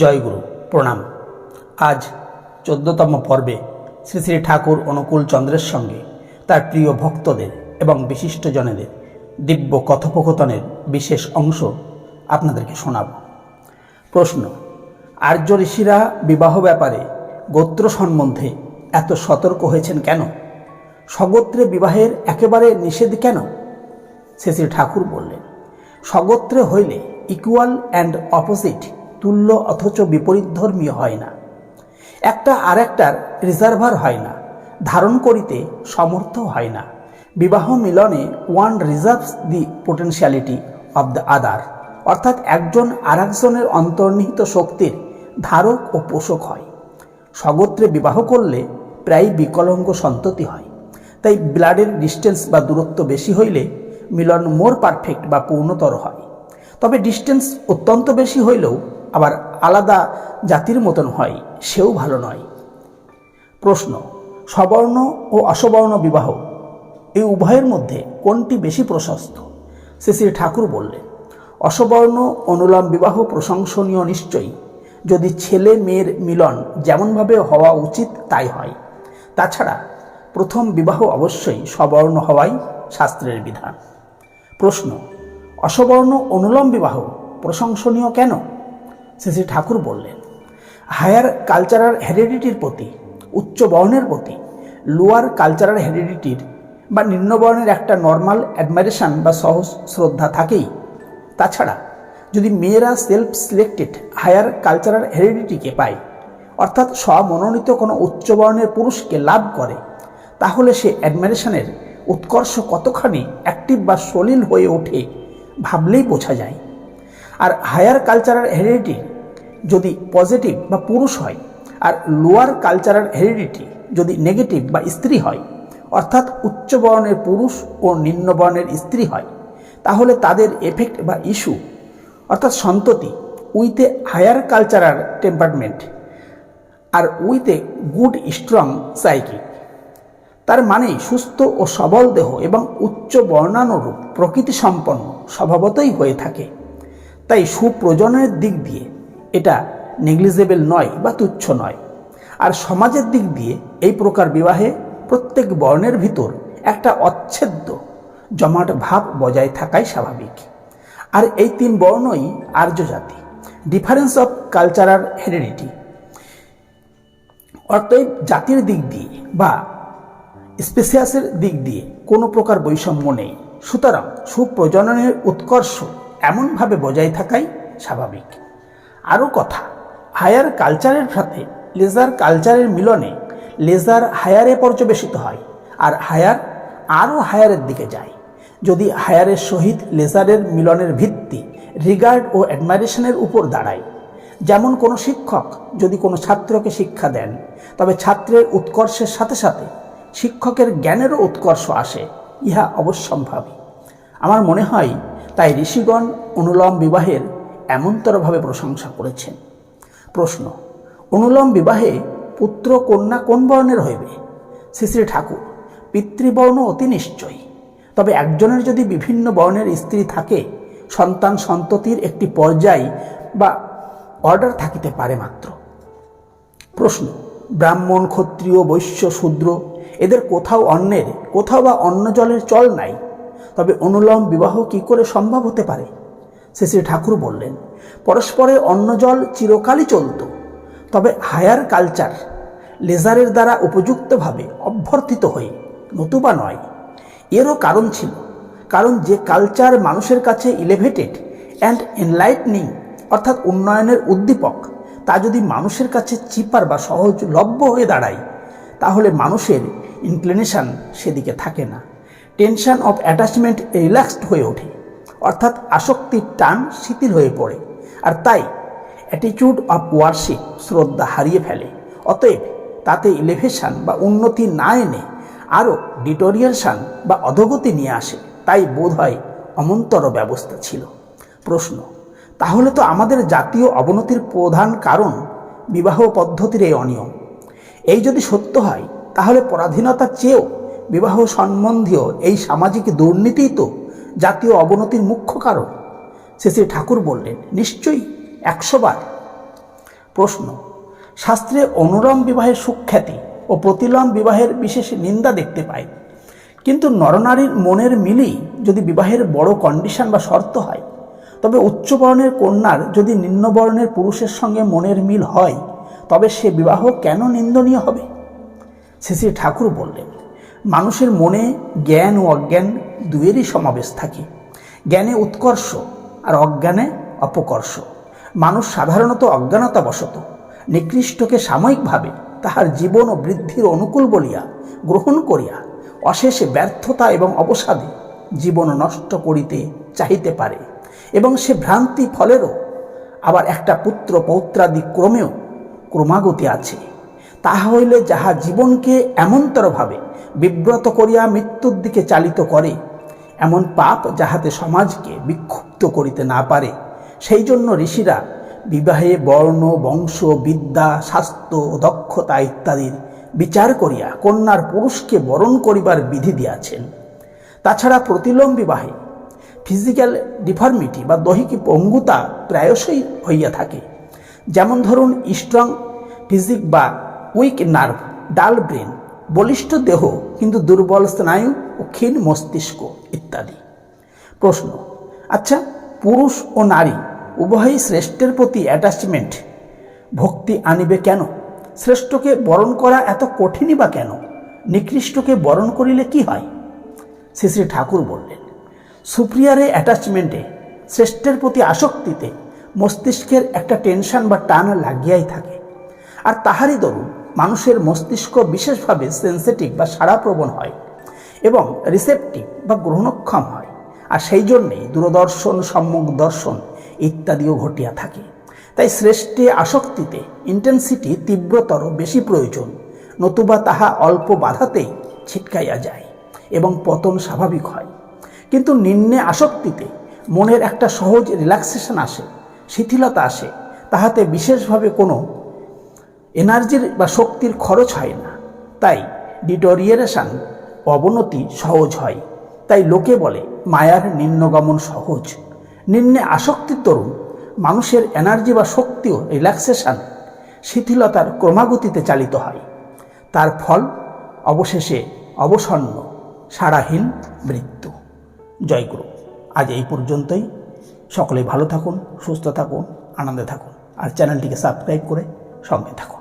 জয়গুরু, প্রণাম। আজ চোদ্দতম পর্বে শ্রী শ্রী ঠাকুর অনুকূল চন্দ্রের সঙ্গে তার প্রিয় ভক্তদের এবং বিশিষ্টজনেদের দিব্য কথোপকথনের বিশেষ অংশ আপনাদেরকে শোনাব। প্রশ্ন, আর্য ঋষিরা বিবাহ ব্যাপারে গোত্র সম্বন্ধে এত সতর্ক হয়েছেন কেন? স্বগোত্রে বিবাহের একেবারে নিষেধ কেন? শ্রী শ্রী ঠাকুর বললেন স্বগোত্রে হইলে ইকুয়াল অ্যান্ড অপোজিট তুল্য অথচ বিপরীত ধর্মীয় হয় না। একটা আর একটার রিজার্ভার হয় না, ধারণ করিতে সমর্থ হয় না। বিবাহ মিলনে one reserves the potentiality of the other অর্থাৎ একজন আর একজনের অন্তর্নিহিত শক্তির ধারক ও পোষক হয়। স্বগোত্রে বিবাহ করলে প্রায় বিকলঙ্গ সন্ততি হয়, তাই ব্লাডের ডিস্টেন্স বা দূরত্ব বেশি হইলে মিলন মোর পারফেক্ট বা পূর্ণতর হয়। তবে ডিস্টেন্স অত্যন্ত বেশি হইলেও আবার আলাদা জাতির মতন হয়, সেও ভালো নয়। প্রশ্ন, সবর্ণ ও অসবর্ণ বিবাহ, এই উভয়ের মধ্যে কোনটি বেশি প্রশস্ত? শ্রী ঠাকুর বললেন, অসবর্ণ অনুলম বিবাহ প্রশংসনীয় নিশ্চয়ই, যদি ছেলে মেয়ের মিলন যেমনভাবে হওয়া উচিত তাই হয়। তাছাড়া প্রথম বিবাহ অবশ্যই সবর্ণ হওয়াই শাস্ত্রের বিধান। প্রশ্ন, অসবর্ণ অনুলম বিবাহ প্রশংসনীয় কেন? শ্রী শ্রী ঠাকুর বললেন, হায়ার কালচারাল হেরিডিটির প্রতি, উচ্চ বর্ণের প্রতি, লোয়ার কালচারাল হেরিডিটির বা নিম্নবর্ণের একটা নর্মাল অ্যাডমাইরেশন বা সহজ শ্রদ্ধা থাকেই। তাছাড়া, যদি মেয়েরা সেলফ সিলেক্টেড হায়ার কালচারাল হেরিডিটিকে পায়, অর্থাৎ স্বমনোনীত কোনো উচ্চবর্ণের পুরুষকে লাভ করে, তাহলে সে অ্যাডমাইরেশনের উৎকর্ষ কতখানি অ্যাক্টিভ বা সলিল হয়ে ওঠে ভাবলেই বোঝা যায়। আর হায়ার কালচারাল হেরিডিটি যদি পজিটিভ বা পুরুষ হয়, আর লোয়ার কালচারাল হেরিডিটি যদি নেগেটিভ বা স্ত্রী হয়, অর্থাৎ উচ্চ বর্ণের পুরুষ ও নিম্ন বর্ণের স্ত্রী হয়, তাহলে তাদের এফেক্ট বা ইস্যু অর্থাৎ সন্ততি with a higher cultural temperament R with a good strong psychic তার মানে সুস্থ ও সবল দেহ এবং উচ্চ বর্ণানুরূপ প্রকৃতি সম্পন্ন স্বভাবতই হয়ে থাকে। তাই সুপ্রজনের দিক দিয়ে এটা নেগলিজেবল নয় বা তুচ্ছ নয়। আর সমাজের দিক দিয়ে এই প্রকার বিবাহে প্রত্যেক বর্ণের ভিতর একটা অচ্ছেদ্য, জমাট ভাব বজায় থাকাই স্বাভাবিক। আর এই তিন বর্ণই আর্য জাতি ডিফারেন্স অফ কালচারাল হেরিডিটি অতএব জাতির দিক দিয়ে বা স্পেসিয়াসের দিক দিয়ে কোনো প্রকার বৈষম্য নেই। সুতরাং সুপ্রজননের উৎকর্ষ এমনভাবে বজায় থাকাই স্বাভাবিক। আরও কথা, হায়ার কালচারের সাথে লেজার কালচারের মিলনে লেজার হায়ারে পর্যবেসিত হয় আর হায়ার আরও হায়ারের দিকে যায়। যদি হায়ারের সহিত লেজারের মিলনের ভিত্তি, রিগার্ড ও অ্যাডমাইরেশনের উপর দাঁড়ায়, যেমন কোনো শিক্ষক যদি কোনো ছাত্রকে শিক্ষা দেন, তবে ছাত্রের উৎকর্ষের সাথে সাথে শিক্ষকের জ্ঞানেরও উৎকর্ষ আসে, ইহা অবশ্যম্ভাবী। আমার মনে হয় তাই ঋষিগণ অনুলম বিবাহের এমনতরভাবে প্রশংসা করেছেন। প্রশ্ন, অনুলম বিবাহে পুত্র কন্যা কোন বর্ণের হইবে? শ্রী শ্রী ঠাকুর, পিতৃবর্ণ অতি নিশ্চয়ই। তবে একজনের যদি বিভিন্ন বর্ণের স্ত্রী থাকে, সন্তান সন্ততির একটি পর্যায় বা অর্ডার থাকিতে পারে মাত্র। প্রশ্ন, ব্রাহ্মণ, ক্ষত্রিয়, বৈশ্য, শূদ্র, এদের কোথাও অন্যের, কোথাও বা অন্য জলের চল নাই? তবে অনুলম বিবাহ কি করে সম্ভব হতে পারে? শ্রী শ্রী ঠাকুর বললেন পরস্পরের অন্ন জল চিরকালই চলত, তবে হায়ার কালচার লেজারের দ্বারা উপযুক্তভাবে অভ্যর্থিত হয়ে নতুবা নয়। এরও কারণ ছিল, কারণ যে কালচার মানুষের কাছে ইলেভেটেড অ্যান্ড এনলাইটনিং অর্থাৎ উন্নয়নের উদ্দীপক, তা যদি মানুষের কাছে চিপার বা সহজলভ্য হয়ে দাঁড়ায়, তাহলে মানুষের ইনক্লিনেশন সেদিকে থাকে না। টেনশন অফ অ্যাটাচমেন্ট রিল্যাক্সড হয়ে ওঠে। অর্থাৎ আসক্তির টান শিথিল হয়ে পড়ে। আর তাই অ্যাটিটিউড অফ ওয়ার্শিপ শ্রদ্ধা হারিয়ে ফেলে। অতএব তাতে ইলেভেশন বা উন্নতি না এনে আরও ডিটোরিয়েশন বা অধগতি নিয়ে আসে। তাই বোধ হয় অমন্তর ব্যবস্থা ছিল। প্রশ্ন, তাহলে তো আমাদের জাতীয় অবনতির প্রধান কারণ বিবাহ পদ্ধতির এই অনিয়ম। এই যদি সত্য হয়, তাহলে পরাধীনতার চেয়েও বিবাহ সম্বন্ধীয় এই সামাজিক দুর্নীতিই তো জাতীয় অবনতির মুখ্য কারণ। শ্রী শ্রী ঠাকুর বললেন, নিশ্চয়ই একশোবার প্রশ্ন, শাস্ত্রে অনুরম বিবাহের সুখ্যাতি ও প্রতিলম বিবাহের বিশেষ নিন্দা দেখতে পাই। কিন্তু নরনারীর মনের মিলই যদি বিবাহের বড় কন্ডিশন বা শর্ত হয়, তবে উচ্চবর্ণের কন্যার যদি নিম্নবর্ণের পুরুষের সঙ্গে মনের মিল হয়, তবে সে বিবাহ কেন নিন্দনীয় হবে? শ্রী ঠাকুর বললেন মানুষের মনে জ্ঞান ও অজ্ঞান দুয়েরই সমাবেশ থাকে। জ্ঞানে উৎকর্ষ আর অজ্ঞানে অপকর্ষ। মানুষ সাধারণত অজ্ঞানতাবশত। নিকৃষ্টকে সাময়িকভাবে তাহার জীবন ও বৃদ্ধির অনুকূল বলিয়া গ্রহণ করিয়া অশেষে ব্যর্থতা এবং অবসাদে জীবন নষ্ট করিতে চাহিতে পারে এবং সে ভ্রান্তি ফলেরও আবার একটা পুত্র পৌত্রাদি ক্রমেও ক্রমাগতি আছে। তাহা হইলে যাহা জীবনকে এমনতরভাবে বিব্রত করিয়া মৃত্যুর দিকে চালিত করে, এমন পাপ যাহাতে সমাজকে বিক্ষুব্ধ করিতে না পারে। সেই জন্য ঋষিরা বিবাহে বর্ণ, বংশ, বিদ্যা, স্বাস্থ্য, দক্ষতা ইত্যাদির বিচার করিয়া কন্যার পুরুষকে বরণ করিবার বিধি দিয়াছেন। তাছাড়া প্রতিলোম বিবাহে ফিজিক্যাল ডিফর্মিটি বা দৈহিক পঙ্গুতা প্রায়শই হইয়া থাকে। যেমন ধরুন স্ট্রং ফিজিক বা উইক নার্ভ, ডাল ব্রেন, বলিষ্ঠ দেহ কিন্তু দুর্বল স্নায়ু ও ক্ষীণ মস্তিষ্ক ইত্যাদি। প্রশ্ন আচ্ছা পুরুষ ও নারী উভয়ই শ্রেষ্ঠের প্রতি অ্যাটাচমেন্ট ভক্তি আনিবে কেন? শ্রেষ্ঠকে বরণ করা এত কঠিনই বা কেন? নিকৃষ্টকে বরণ করিলে কি হয়? শ্রী শ্রী ঠাকুর বললেন, সুপ্রিয়ারে অ্যাটাচমেন্টে শ্রেষ্ঠের প্রতি আসক্তিতে মস্তিষ্কের একটা টেনশন বা টান লাগিয়াই থাকে। আর তাহারই দরুন মানুষের মস্তিষ্ক বিশেষভাবে সেন্সিটিভ বা সাড়াপ্রবণ হয় এবং রিসেপটিভ বা গ্রহণক্ষম হয়। আর সেই জন্যেই দূরদর্শন, সম্মুখ দর্শন ইত্যাদিও ঘটিয়া থাকে। তাই শ্রেষ্ঠে আসক্তিতে ইন্টেন্সিটি তীব্রতর বেশি প্রয়োজন। নতুবা তাহা অল্প বাধাতেই ছিটকাইয়া যায় এবং পতন স্বাভাবিক হয়। কিন্তু নিম্নে আসক্তিতে মনের একটা সহজ রিল্যাক্সেশন আসে, শিথিলতা আসে, তাহাতে বিশেষভাবে কোনো এনার্জির বা শক্তির খরচ হয় না। তাই ডিটোরিয়েশন অবনতি সহজ হয়। তাই লোকে বলে মায়ার নিম্নগমন সহজ। নিম্নে আসক্তির তরুণ মানুষের এনার্জি বা শক্তিও রিল্যাক্সেশন শিথিলতার ক্রমাগতিতে চালিত হয়। তার ফল অবশেষে অবসন্ন, সারাহীন মৃত্যু। জয়গুরু, আজ এই পর্যন্তই। সকলে ভালো থাকুন, সুস্থ থাকুন, আনন্দে থাকুন। আর চ্যানেলটিকে সাবস্ক্রাইব করে সঙ্গে থাকুন।